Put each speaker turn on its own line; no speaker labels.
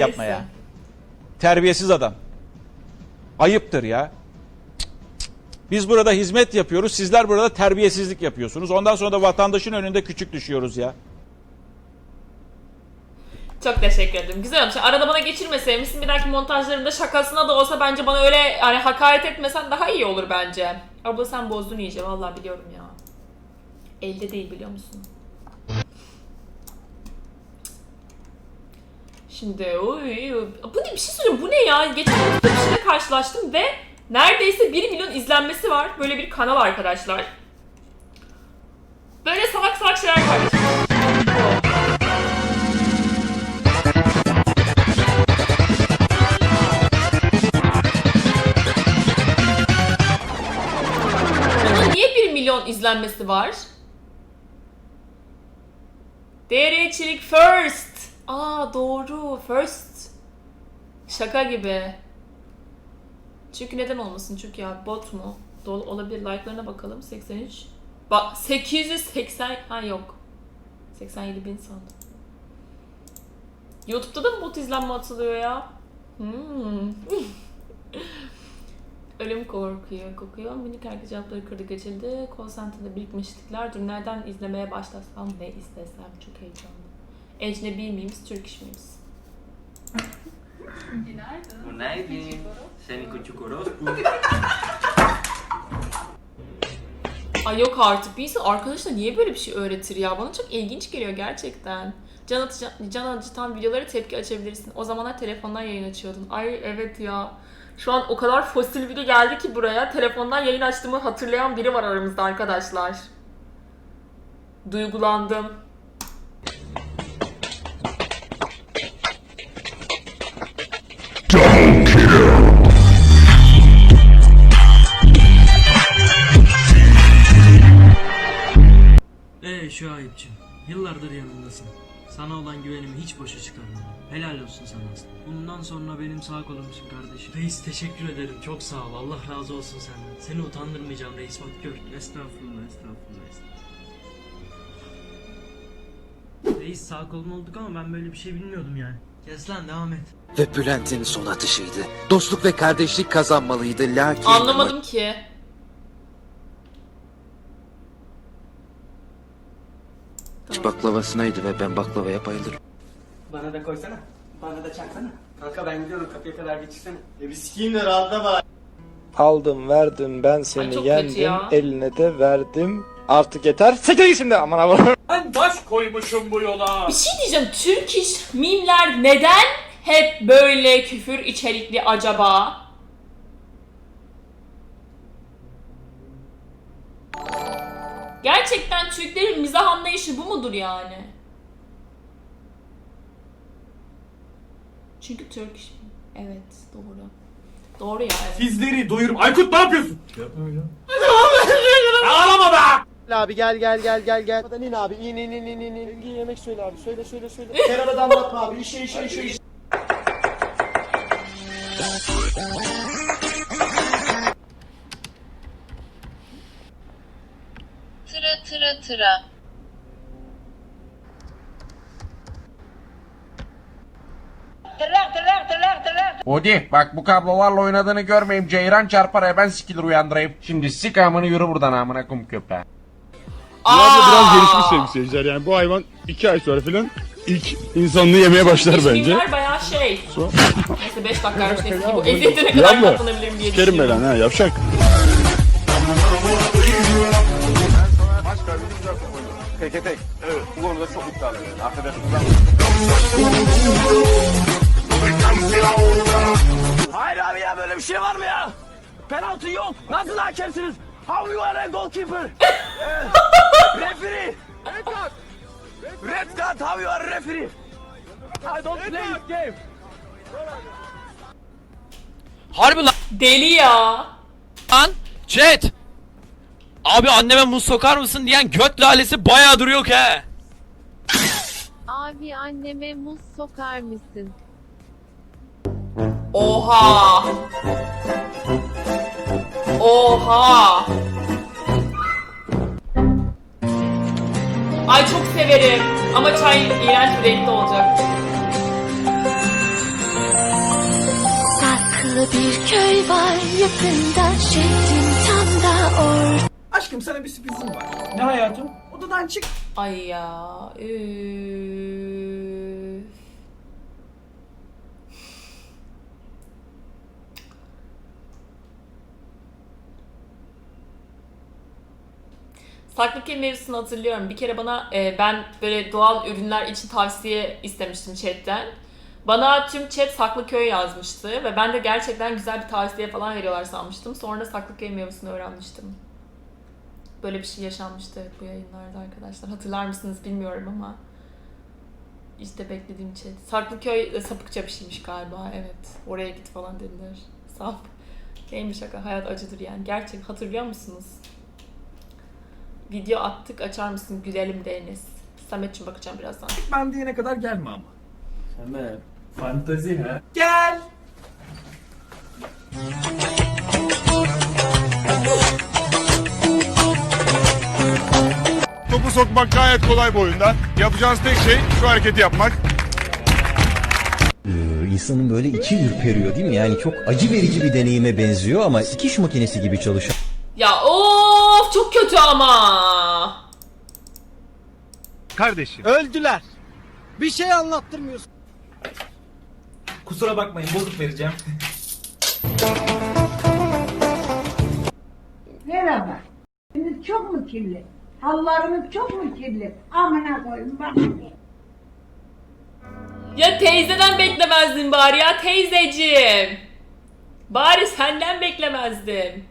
Neyse.
yapma ya. Terbiyesiz adam. Ayıptır ya. Biz burada hizmet yapıyoruz. Sizler burada terbiyesizlik yapıyorsunuz. Ondan sonra da vatandaşın önünde küçük düşüyoruz ya.
Çok teşekkür ederim. Güzel olmuş. Arada bana geçirmeseymişsin bir dahaki montajlarında şakasına da olsa bence bana öyle yani hakaret etmesen daha iyi olur bence. Abla sen bozdun iyice vallahi biliyorum ya. Elde değil biliyor musun? Şimdi oy, bu ne bir şey söyleyeyim bu ne ya? Geçen hafta bir şeyle karşılaştım ve neredeyse 1 milyon izlenmesi var. Böyle bir kanal arkadaşlar. Böyle salak salak şeyler paylaşıyor. Niye 1 milyon izlenmesi var? Derecilik first. Aa doğru. First. Şaka gibi. Çünkü neden olmasın? Çünkü ya bot mu? Dolu olabilir. Like'larına bakalım. 83. Bak 880 ha yok. 87 bin sandım. YouTube'da da mı bot izlenme atılıyor ya? Hmm. Ölüm korkuyor, kokuyor. Minik erkek cevapları kırdı geçildi. Call center'da birikmişlikler. Dur nereden izlemeye başlasam ne istesem. Çok heyecanlı. Ecnebi miyiz, Türk miyiz?
Günaydın. Seni küçük orospu.
Ay yok artık. Bir insan arkadaşına niye böyle bir şey öğretir ya? Bana çok ilginç geliyor gerçekten. Can, atıcan, can acıtan videolara tepki açabilirsin. O zamanlar telefondan yayın açıyordun. Ay evet ya. Şu an o kadar fosil biri geldi ki buraya. Telefondan yayın açtığımı hatırlayan biri var aramızda arkadaşlar. Duygulandım.
Yanındasın. Sana olan güvenimi hiç boşa çıkarmadım. Helal olsun sana Aslı. Bundan sonra benim sağ kolumsun kardeşim. Reis teşekkür ederim. Çok sağ ol. Allah razı olsun senden. Seni utandırmayacağım reis bak gör. Estağfurullah, estağfurullah, estağfurullah. Reis sağ kolum olduk ama ben böyle bir şey bilmiyordum yani. Kes lan devam et.
Ve Bülent'in son atışıydı. Dostluk ve kardeşlik kazanmalıydı lakin...
Anlamadım ki.
Baklavasınaydı ve ben baklavaya bayılırım.
Bana da koysana. Bana da çaksana. Kanka ben gidiyorum kapıya kadar geçirsene. E bir sikiyim de rahatla bari.
Aldım verdim ben seni
çok kötü
yendim
ya.
eline de verdim artık yeter Siktir git şimdi aman aman
Bir şey diyeceğim. Türk iş mimler neden hep böyle küfür içerikli acaba? Gerçekten Türklerin mizah anlayışı bu mudur yani? Çünkü Türk Evet doğru. Doğru ya evet.
Sizleri doyurum. Aykut ne yapıyorsun? Ağlama be!
Abi gel gel gel gel gel. Hadi in abi in in in in in. in. Yemek söyle abi söyle söyle söyle. Kenara damlatma abi işe işe işe işe.
tıra.
Odi bak bu kablolarla oynadığını görmeyeyim. Ceyran çarpar ya ben sikilir uyandırayım. Şimdi sik amını yürü buradan amına kum köpeğe.
Aa!
biraz gelişmiş sevgili seyirciler. Yani bu hayvan iki ay sonra falan ilk insanlığı yemeye başlar bence.
mimler bayağı şey. Neyse 5 dakikaymış neyse ki bu
Ya,
eziyete ne
ya
kadar
abla,
katlanabilirim diye
Sikerim
düşünüyorum.
belanı ha yapacak.
Tek tek. Evet bu konuda çok iddialıyım. Affedersiniz
Hayır abi ya böyle bir şey var mı ya? Penaltı yok. Nasıl hakemsiniz? How you are a goalkeeper? Eh, referee. Red card. Red card. How you are a referee? I don't play this game.
Harbi
Deli ya.
lan. Chat. Abi anneme muz sokar mısın diyen göt lalesi bayağı duruyor ki he.
Abi anneme muz sokar mısın?
Oha. Oha. Ay çok severim. Ama çay iğrenç bir renkte olacak.
Adlı bir köy var yakında şehrin tam da orada.
Aşkım sana bir sürprizim var.
Ne hayatım?
Odadan çık.
Ay ya. Üf. Saklı kelime mevzusunu hatırlıyorum. Bir kere bana e, ben böyle doğal ürünler için tavsiye istemiştim chatten. Bana tüm chat Saklıköy yazmıştı ve ben de gerçekten güzel bir tavsiye falan veriyorlar sanmıştım. Sonra Saklıköy mevzusunu öğrenmiştim. Böyle bir şey yaşanmıştı bu yayınlarda arkadaşlar. Hatırlar mısınız bilmiyorum ama. İşte beklediğim. Saklıköy e, sapıkça bir şeymiş galiba. Evet. Oraya git falan dediler. Sap. Neymiş şaka. Hayat acıdır yani. Gerçek. Hatırlıyor musunuz? Video attık. Açar mısın? Gülelim Deniz. Samet'cim bakacağım birazdan.
Ben diyene kadar gelme ama.
Hemen. Fantazi ha.
Gel.
Topu sokmak gayet kolay bu oyunda. Yapacağınız tek şey şu hareketi yapmak.
insanın böyle içi ürperiyor değil mi? Yani çok acı verici bir deneyime benziyor ama dikiş makinesi gibi çalışan
Ya of çok kötü ama.
Kardeşim.
Öldüler. Bir şey anlattırmıyorsun.
Kusura bakmayın bozuk vereceğim.
Merhaba. Şimdi çok mu kirli? Hallarımız çok mu kirli? Amına koyun bak.
Ya teyzeden beklemezdin bari ya teyzeciğim. Bari senden beklemezdim.